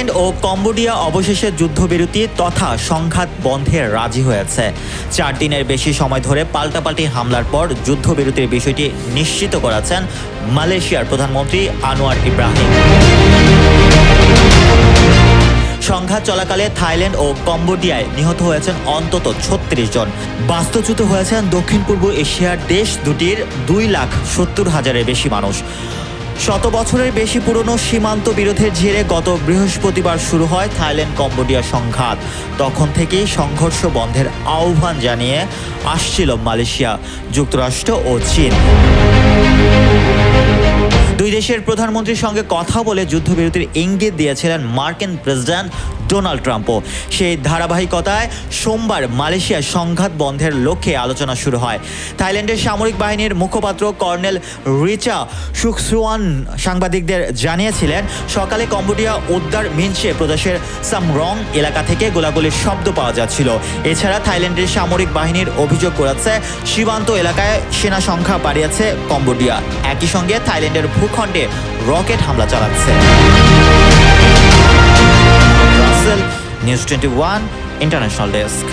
Thailand ও Cambodia অবশেষে যুদ্ধবিরতি তথা সংঘাত বন্ধে রাজি হয়েছে। চার দিনের বেশি সময় ধরে পাল্টাপাল্টি হামলার পর যুদ্ধবিরতির বিষয়টি নিশ্চিত করেছেন মালয়েশিয়ার প্রধানমন্ত্রী আনোয়ার ইব্রাহিম। সংঘাত চলাকালে থাইল্যান্ড ও কম্বোডিয়ায় নিহত হয়েছেন অন্তত ছত্রিশ জন। বাস্তুচ্যুত হয়েছেন দক্ষিণ পূর্ব এশিয়ার দেশ দুটির দুই লাখ সত্তর হাজারের বেশি মানুষ। শত বছরের বেশি পুরনো সীমান্ত বিরোধের জেরে গত বৃহস্পতিবার শুরু হয় থাইল্যান্ড কম্বোডিয়া সংঘাত। তখন থেকেই সংঘর্ষ বন্ধের আহ্বান জানিয়ে আসছিল মালয়েশিয়া, যুক্তরাষ্ট্র ও চীন। দুই দেশের প্রধানমন্ত্রীর সঙ্গে কথা বলে যুদ্ধবিরতির ইঙ্গিত দিয়েছিলেন মার্কিন প্রেসিডেন্ট ডোনাল্ড ট্রাম্পও। সেই ধারাবাহিকতায় সোমবার মালয়েশিয়ার সংঘাত বন্ধের লক্ষ্যে আলোচনা শুরু হয়। থাইল্যান্ডের সামরিক বাহিনীর মুখপাত্র কর্নেল রিচা সুকসুয়ান সাংবাদিকদের জানিয়েছিলেন, সকালে কম্বোডিয়া উদ্দার মিনচে প্রদেশের সামরং এলাকা থেকে গোলাগুলির শব্দ পাওয়া যাচ্ছিল। এছাড়া থাইল্যান্ডের সামরিক বাহিনীর অভিযোগ করেছে, সীমান্ত এলাকায় সেনা সংখ্যা বাড়িয়েছে কম্বোডিয়া। একই সঙ্গে থাইল্যান্ডের ভূখণ্ডে রকেট হামলা চালাচ্ছে। Twenty one international desk